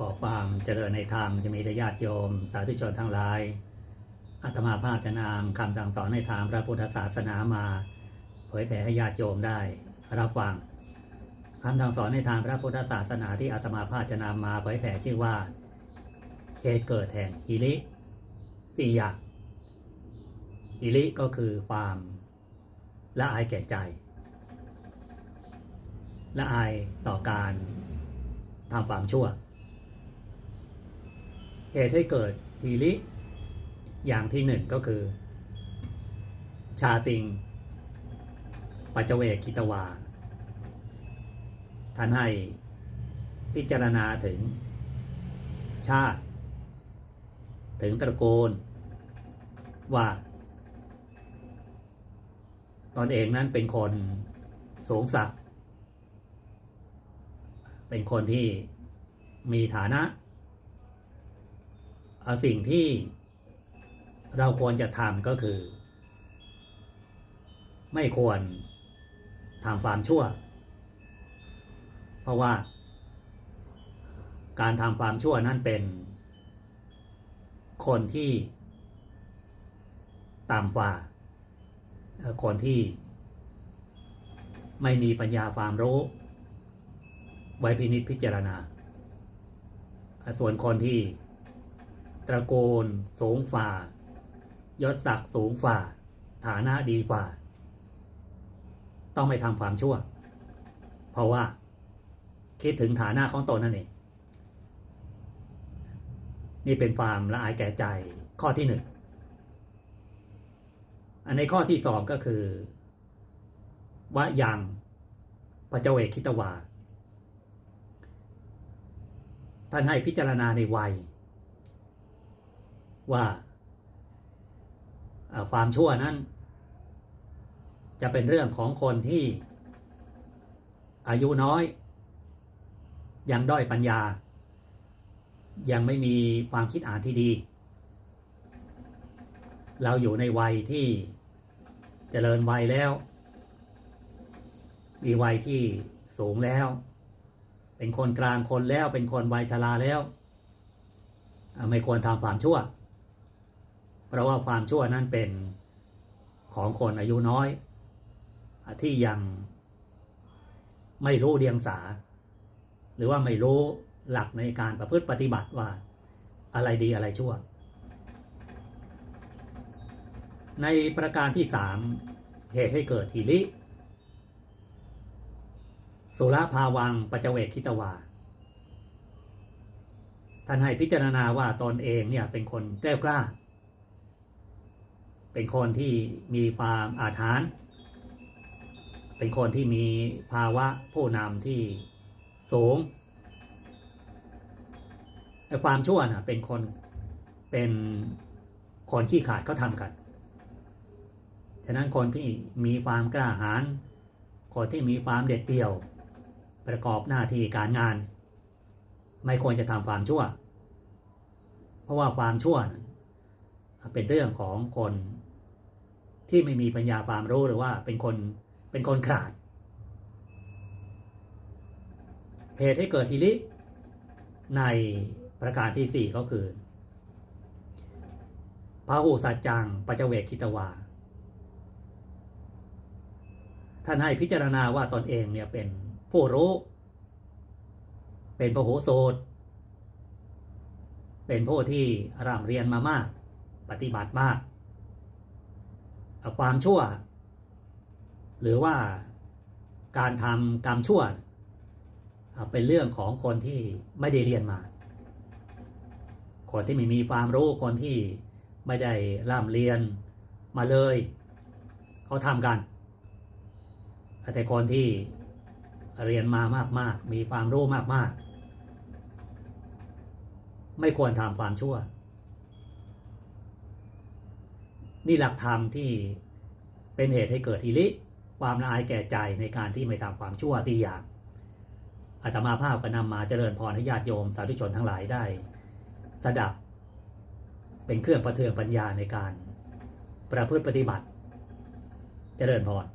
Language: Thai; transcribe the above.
ก่อความเจริญในธรรมจะมีญาติโยม สาธุชนทั้งหลายอาตมาภาพจะนำคำสั่งสอนในทางพระพุทธศาสนามาเผยแผ่ให้ญาติโยมได้ รับฟังคำสั่งสอนในทางพระพุทธศาสนาที่อาตมาภาพจะนำมาเผยแผ่ชื่อว่าเหตุเกิดแห่งฮิริสี่อย่างฮิริก็คือความละอายแก่ใจละอายต่อการทำความชั่ว เหตุให้เกิดฮีริอย่างที่หนึ่งก็คือ ชาติง ปัจเจเวกิตวา ท่านให้พิจารณาถึง ชาติ ถึงตระกูล ว่า ตอนเองนั้นเป็นคนสูงสักดิ์เป็นคนที่มีฐานะ สิ่งที่เราควรจะทำก็คือ ไม่ควรทำความชั่ว เพราะว่า การทำความชั่วนั้นเป็น คนที่ต่ำกว่าคนที่ไม่มีปัญญาความรู้ ไว้พินิจพิจารณา ส่วนคนที่ ตระกูลสูงฝ่ายศศักดิ์สูงฝ่า ฐานะดีฝ่า ต้องไม่ทำความชั่ว เพราะว่า คิดถึงฐานะของตนนั่นเอง นี่เป็นความละอายแก่ใจข้อที่หนึ่ง อันในข้อที่สองก็คือวะยังปัจเจเวกคิตวา ท่านให้พิจารณาในวัย ว่าความชั่วนั้น จะเป็นเรื่องของคนที่อายุน้อย ยังด้อยปัญญา ยังไม่มีความคิดอ่านที่ดี เราอยู่ในวัยที่เจริญวัยแล้ว มีวัยที่สูงแล้ว เป็นคนกลางคนแล้วเป็นคนวัยชราแล้ว ไม่ควรทำความชั่ว เพราะว่าความชั่วนั้นเป็นของคนอายุน้อย ที่ยังไม่รู้เดียงสา หรือว่าไม่รู้หลักในการประพฤติปฏิบัติว่าอะไรดีอะไรชั่ว ในประการที่สามเหตุให้เกิดทีริสุรภาวังปัจเจเวกคิตวา ท่านให้พิจารณาว่าตนเองเนี่ยเป็นคนแกล้วกล้า เป็นคนที่มีความอาถรรพ์เป็นคนที่มีภาวะผู้นำที่สูงไอ้ความชั่วน่ะเป็นคนเป็นคนขี้ขาดเขาทำกัน ฉะนั้นคนที่มีความกล้าหาญคนที่มีความเด็ดเดี่ยว ประกอบหน้าที่การงาน ไม่ควรจะทำความชั่ว เพราะว่าความชั่วเป็นเรื่องของคน ที่ไม่มีปัญญาความรู้หรือว่าเป็นคนเป็นคนขาด เหตุให้เกิดทีริในประการที่สี่ก็คือพระหูสัจจังปัจเวกคิตวา ท่านให้พิจารณาว่าตนเองเนี่ยเป็นผู้รู้ เป็นพระโหโสตเป็นผู้ที่ร่ำเรียนมามาก ปฏิบัติมาก ความชั่ว หรือว่าการทำกรรมชั่ว เป็นเรื่องของคนที่ไม่ได้เรียนมา คนที่ไม่มีความรู้คนที่ไม่ได้ร่ำเรียนมาเลย เขาทำกัน แต่คนที่เรียนมามาก ๆ มีความรู้มาก ๆ ไม่ควรทำความชั่ว นี่หลักธรรมที่เป็นเหตุให้เกิดอิริความละอายแก่ใจในการที่ไม่ทำความชั่วที่อย่างอาตมาภาพก็นำมาเจริญพรให้ญาติโยมสาธุชนทั้งหลายได้สดับ เป็นเครื่องประเทืองปัญญาในการประพฤติปฏิบัติ เจริญพร